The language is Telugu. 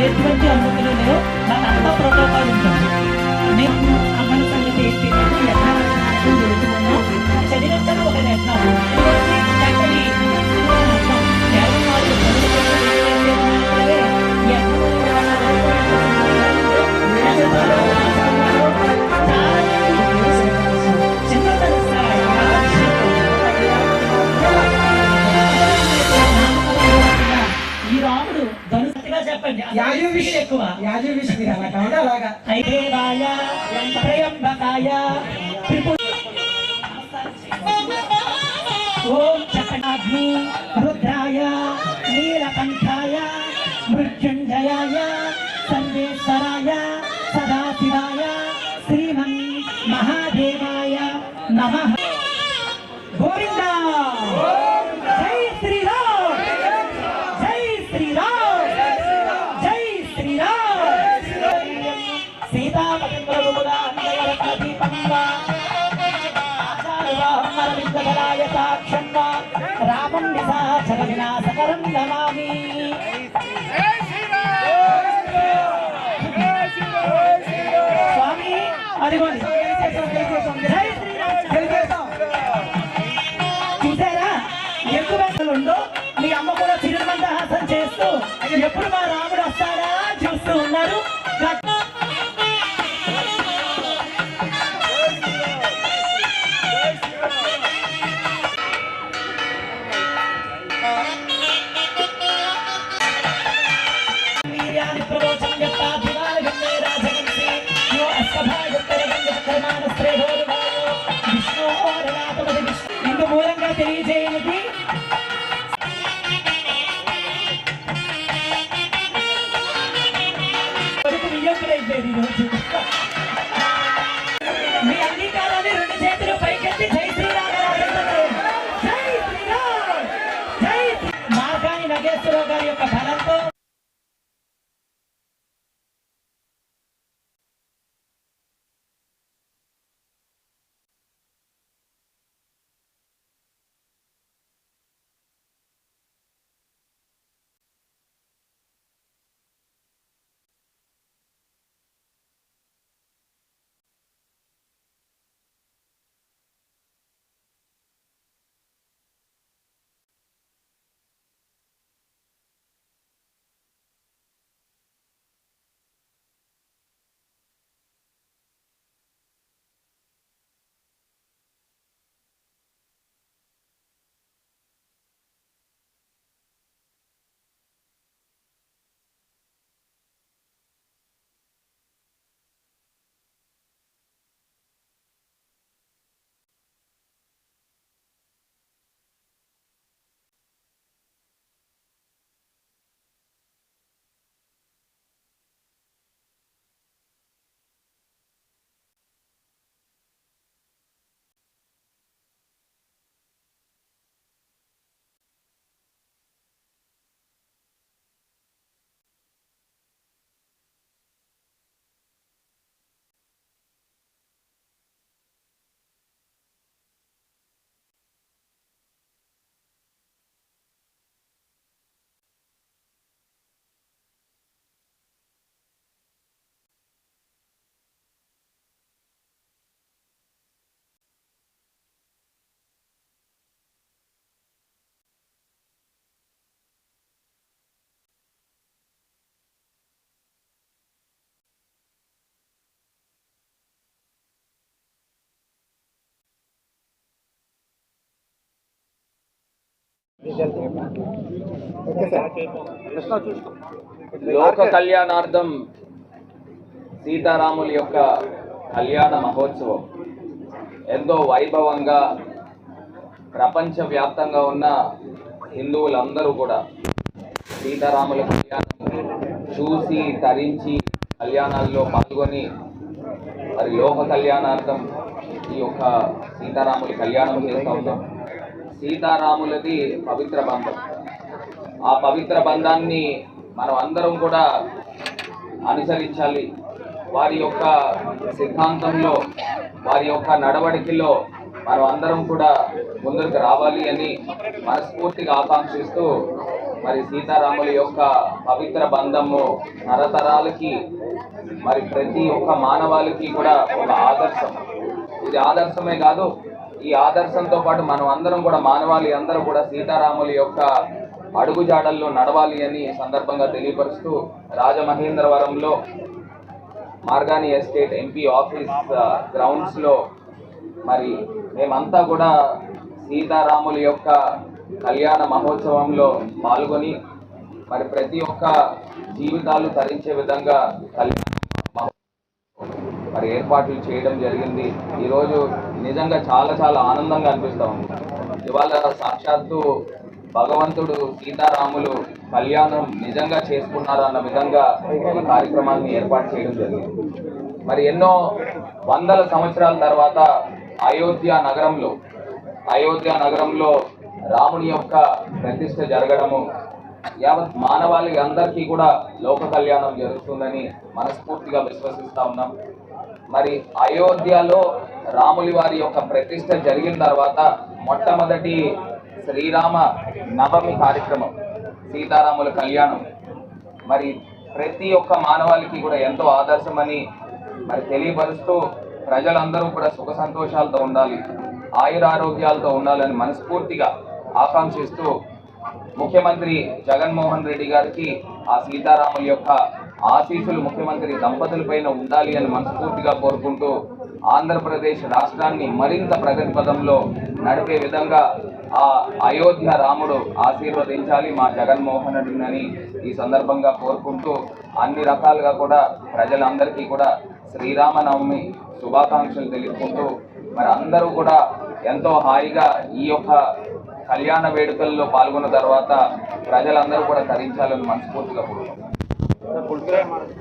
ఎటువంటి అనుమతులు లేవు. మాకు అంతా ప్రోటోకాల్ ఉంటుంది. అనే అమలు సంగతి ఎక్కడ శివకాయ ఓం చకటాగ్ని రుద్రాయ నీలకంఠాయ మృత్యుంజయాయ సర్వేశ్వరాయ సదాశివాయ శ్రీమన్ మహాదేవాయ నమ గోవిందా నిశాచర స్వామి అదిగోండి. చూసారా? ఎక్కువ ఉందో మీ అమ్మ కూడా చిరుమందహాసం చేస్తూ ఎప్పుడు మా Thank you. లోక కళ్యాణార్థం సీతారాముల యొక్క కళ్యాణ మహోత్సవం. ఎంతో వైభవంగా ప్రపంచవ్యాప్తంగా ఉన్న హిందువులందరూ కూడా సీతారాముల కళ్యాణం చూసి తరించి కళ్యాణాల్లో పాల్గొని మరి లోక కళ్యాణార్థం ఈ యొక్క సీతారాముల కళ్యాణం చేస్తూ ఉన్నాం. సీతారాములది పవిత్ర బంధం. ఆ పవిత్ర బంధాన్ని మనం అందరం కూడా అనుసరించాలి. వారి యొక్క సిద్ధాంతంలో వారి యొక్క నడవడికలో మనం అందరం కూడా ముందుకు రావాలి అని మనస్ఫూర్తిగా ఆకాంక్షిస్తూ మరి సీతారాముల యొక్క పవిత్ర బంధము నరతరాలకి మరి ప్రతి ఒక్క మానవాళికి కూడా ఒక ఆదర్శం. ఇది ఆదర్శమే కాదు ఈ ఆదర్శంతో పాటు మనం అందరం కూడా మానవాళి అందరూ కూడా సీతారాముల యొక్క అడుగుజాడల్లో నడవాలి అని సందర్భంగా తెలియపరుస్తూ రాజమహేంద్రవరంలో మార్గాని ఎస్టేట్ ఎంపీ ఆఫీస్ గ్రౌండ్స్లో మరి మేమంతా కూడా సీతారాముల యొక్క కళ్యాణ మహోత్సవంలో పాల్గొని మరి ప్రతి ఒక్క జీవితాలు తరించే విధంగా కళ్యాణ మరి ఏర్పాట్లు చేయడం జరిగింది. ఈరోజు నిజంగా చాలా చాలా ఆనందంగా అనిపిస్తూ ఉంది. ఇవాళ సాక్షాత్తు భగవంతుడు సీతారాములు కళ్యాణం నిజంగా చేసుకున్నారన్న విధంగా ఈ కార్యక్రమాన్ని ఏర్పాటు చేయడం జరిగింది. మరి ఎన్నో వందల సంవత్సరాల తర్వాత అయోధ్య నగరంలో అయోధ్య నగరంలో రాముని యొక్క ప్రతిష్ట జరగడము యావత్ మానవాళి అందరికీ కూడా లోక కళ్యాణం జరుగుతుందని మనస్ఫూర్తిగా విశ్వసిస్తా ఉన్నాం. మరి అయోధ్యలో రాములి వారి యొక్క ప్రతిష్ట జరిగిన తర్వాత మొట్టమొదటి శ్రీరామ నవమి కార్యక్రమం సీతారాముల కళ్యాణం. మరి ప్రతి ఒక్క మానవాళికి కూడా ఎంతో ఆదర్శమని మరి తెలియపరుస్తూ ప్రజలందరూ కూడా సుఖ సంతోషాలతో ఉండాలి ఆయురారోగ్యాలతో ఉండాలని మనస్ఫూర్తిగా ఆకాంక్షిస్తూ ముఖ్యమంత్రి జగన్మోహన్ రెడ్డి గారికి ఆ సీతారాముల యొక్క ఆశీస్సులు ముఖ్యమంత్రి దంపతులపైన ఉండాలి అని మనస్ఫూర్తిగా కోరుకుంటూ ఆంధ్రప్రదేశ్ రాష్ట్రాన్ని మరింత ప్రగతి పదంలో నడిపే విధంగా ఆ అయోధ్య రాముడు ఆశీర్వదించాలి మా జగన్మోహన్ రెడ్డిని ఈ సందర్భంగా కోరుకుంటూ అన్ని రకాలుగా కూడా ప్రజలందరికీ కూడా శ్రీరామనవమి శుభాకాంక్షలు తెలుపుకుంటూ మరి అందరూ కూడా ఎంతో హాయిగా ఈ యొక్క కళ్యాణ వేడుకల్లో పాల్గొన్న తర్వాత ప్రజలందరూ కూడా తరించాలని మనస్ఫూర్తిగా కోరుకుంటున్నాం. sepulcro.